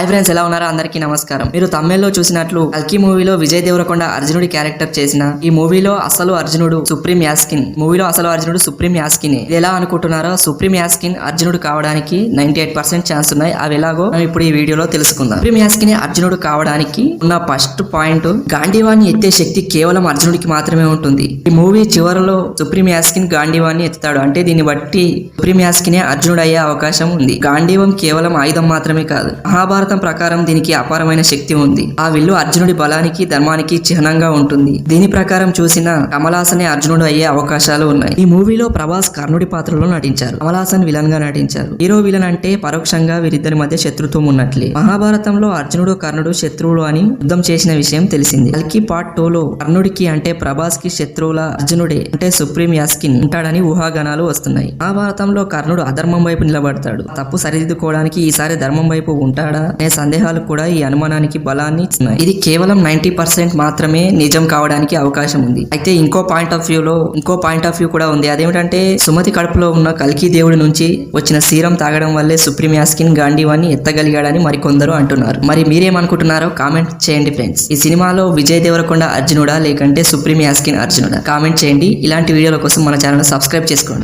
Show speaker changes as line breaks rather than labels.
Hi friends ఎలా ఉన్నారో? అందరికీ నమస్కారం. మీరు తమిళ్ళో చూసినట్లు కల్కి మూవీలో విజయ్ దేవరకొండ అర్జునుడి క్యారెక్టర్ చేసిన ఈ మూవీలో అసలు అర్జునుడు సుప్రీం యాస్కిన్. మూవీలో అసలు అర్జునుడు సుప్రీం యాస్కిన్. ఇది ఎలా అనుకుంటున్నారో సుప్రీం యాస్కిన్ అర్జునుడు కావడానికి నైన్టీ ఎయిట్ పర్సెంట్ ఛాన్స్ ఉన్నాయి. అవి ఎలాగో మనం ఇప్పుడు ఈ వీడియోలో తెలుసుకుందాం. సుప్రీం యాస్కిన్ అర్జునుడు కావడానికి ఉన్న ఫస్ట్ పాయింట్ గాంధీవాన్ని ఎత్తే శక్తి కేవలం అర్జునుడికి మాత్రమే ఉంటుంది. ఈ మూవీ చివరలో సుప్రీం యాస్కిన్ గాంధీవాన్ని ఎత్తుతాడు. అంటే దీన్ని బట్టి సుప్రీం యాస్కినే అర్జునుడు అయ్యే అవకాశం ఉంది. గాంధీవం కేవలం ఆయుధం మాత్రమే కాదు మహాభారత ప్రకారం దీనికి అపారమైన శక్తి ఉంది. ఆ విల్లు అర్జునుడి బలానికి ధర్మానికి చిహ్నంగా ఉంటుంది. దీని ప్రకారం చూసిన కమలాసనే అర్జునుడు అయ్యే అవకాశాలు ఉన్నాయి. ఈ మూవీలో ప్రభాస్ కర్ణుడి పాత్రలో నటించారు. కమలాసన్ విలన్గా నటించారు. హీరో విలన్ అంటే పరోక్షంగా వీరిద్దరి మధ్య శత్రుత్వం ఉన్నట్లే. మహాభారతంలో అర్జునుడు కర్ణుడు శత్రువులు అని యుద్ధం చేసిన విషయం తెలిసింది. అల్కి పార్ట్ టూ లో కర్ణుడికి అంటే ప్రభాస్కి శత్రువుల అర్జునుడే అంటే సుప్రీం యాస్కిన్ ఉంటాడని ఊహాగానాలు వస్తున్నాయి. మహాభారతంలో కర్ణుడు అధర్మం వైపు నిలబడతాడు. తప్పు సరిదిద్దుకోవడానికి ఈసారి ధర్మం వైపు ఉంటాడా? అనే సందేహాలు కూడా ఈ అనుమానానికి బలాన్ని ఇస్తున్నాయి. ఇది కేవలం నైన్టీ పర్సెంట్ మాత్రమే నిజం కావడానికి అవకాశం ఉంది. అయితే ఇంకో పాయింట్ ఆఫ్ వ్యూ లో ఇంకో పాయింట్ ఆఫ్ వ్యూ కూడా ఉంది. అదేమిటంటే సుమతి కడుపులో ఉన్న కల్కి దేవుడి నుంచి వచ్చిన సీరం తాగడం వల్లే సుప్రీం యాస్కిన్ గాంధీవాన్ని ఎత్తగలిగాడని మరికొందరు అంటున్నారు. మరి మీరేమనుకుంటున్నారో కామెంట్ చేయండి ఫ్రెండ్స్. ఈ సినిమాలో విజయ్ దేవరకొండ అర్జునుడా లేకంటే సుప్రీం యాస్కిన్ అర్జునుడా? కామెంట్ చేయండి. ఇలాంటి వీడియోల కోసం మన ఛానల్ సబ్స్క్రైబ్ చేసుకోండి.